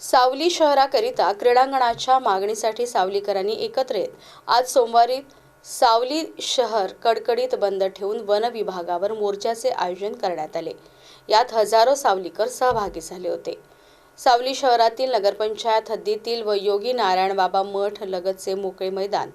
सावली शहराकरिता क्रीडांगणाच्या मागणीसाठी सावलीकरांनी एकत्र येत आज सोमवारी सावली शहर कडकडीत बंद ठेवून वन विभागावर मोर्चाचे आयोजन करण्यात आले. यात हजारो सावलीकर सहभागी झाले होते. सावली शहरातील नगरपंचायत हद्दीतील व योगी नारायण बाबा मठ लगतचे मोकळे मैदान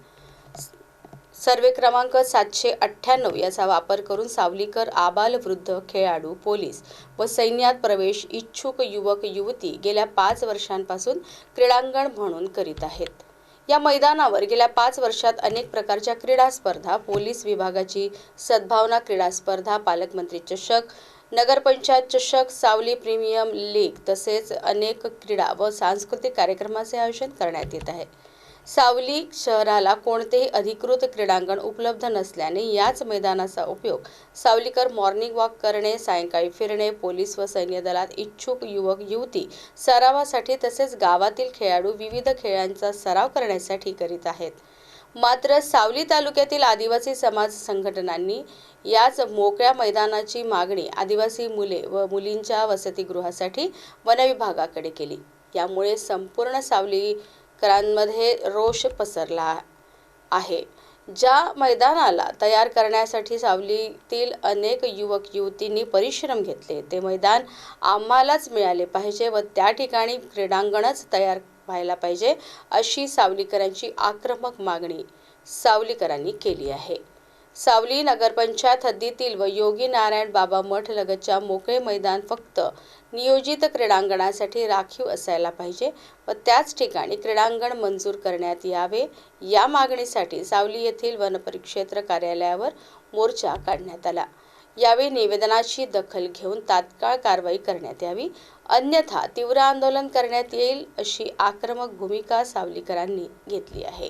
सर्वे क्रमांक सातशे अठ्ठ्याण्णव याचा वापर करून सावलीकर आबाल वृद्ध खेळाडू पोलीस व सैन्यात प्रवेश इच्छुक युवक युवती गेल्या पाच वर्षांपासून क्रीडांगण म्हणून करीत आहेत. या मैदानावर गेल्या पाच वर्षात अनेक प्रकारच्या क्रीडा स्पर्धा पोलीस विभागाची सद्भावना क्रीडा स्पर्धा पालकमंत्री चषक नगरपंचायत चषक सावली प्रीमियम लीग तसेच अनेक क्रीडा व सांस्कृतिक कार्यक्रमाचे आयोजन करण्यात येत आहे. सावली शहराला कोणतेही अधिकृत क्रीडांगण उपलब्ध नसल्याने याच मैदानाचा उपयोग सावलीकर मॉर्निंग वॉक करणे सायंकाळी फिरणे पोलीस व सैन्य दलात इच्छुक युवक युवती सरावासाठी तसेच गावातील खेळाडू विविध खेळांचा सराव करण्यासाठी करीत आहेत. मात्र सावली तालुक्यातील आदिवासी समाज संघटनांनी याच मोकळ्या मैदानाची मागणी आदिवासी मुले व मुलींच्या वसतिगृहासाठी वनविभागाकडे केली. यामुळे संपूर्ण सावली करांमध्ये रोष पसरला आहे. ज्या मैदानाला तयार करण्यासाठी सावलीतील अनेक युवक युवतींनी परिश्रम घेतले ते मैदान आम्हालाच मिळाले पाहिजे व त्या ठिकाणी क्रीडांगणच तयार व्हायला पाहिजे अशी सावलीकरांची आक्रमक मागणी सावलीकरांनी केली आहे. सावली नगरपंचायत हद्दीतील व योगी नारायण बाबा मठ लगतच्या मोकळे मैदान फक्त नियोजित क्रीडांगणासाठी राखीव असायला पाहिजे व त्याच ठिकाणी क्रीडांगण मंजूर करण्यात यावे या मागणीसाठी सावली येथील वनपरिक्षेत्र कार्यालयावर मोर्चा काढण्यात आला. यावेळी निवेदनाची दखल घेऊन तात्काळ कारवाई करण्यात यावी अन्यथा तीव्र आंदोलन करण्यात येईल अशी आक्रमक भूमिका सावलीकरांनी घेतली आहे.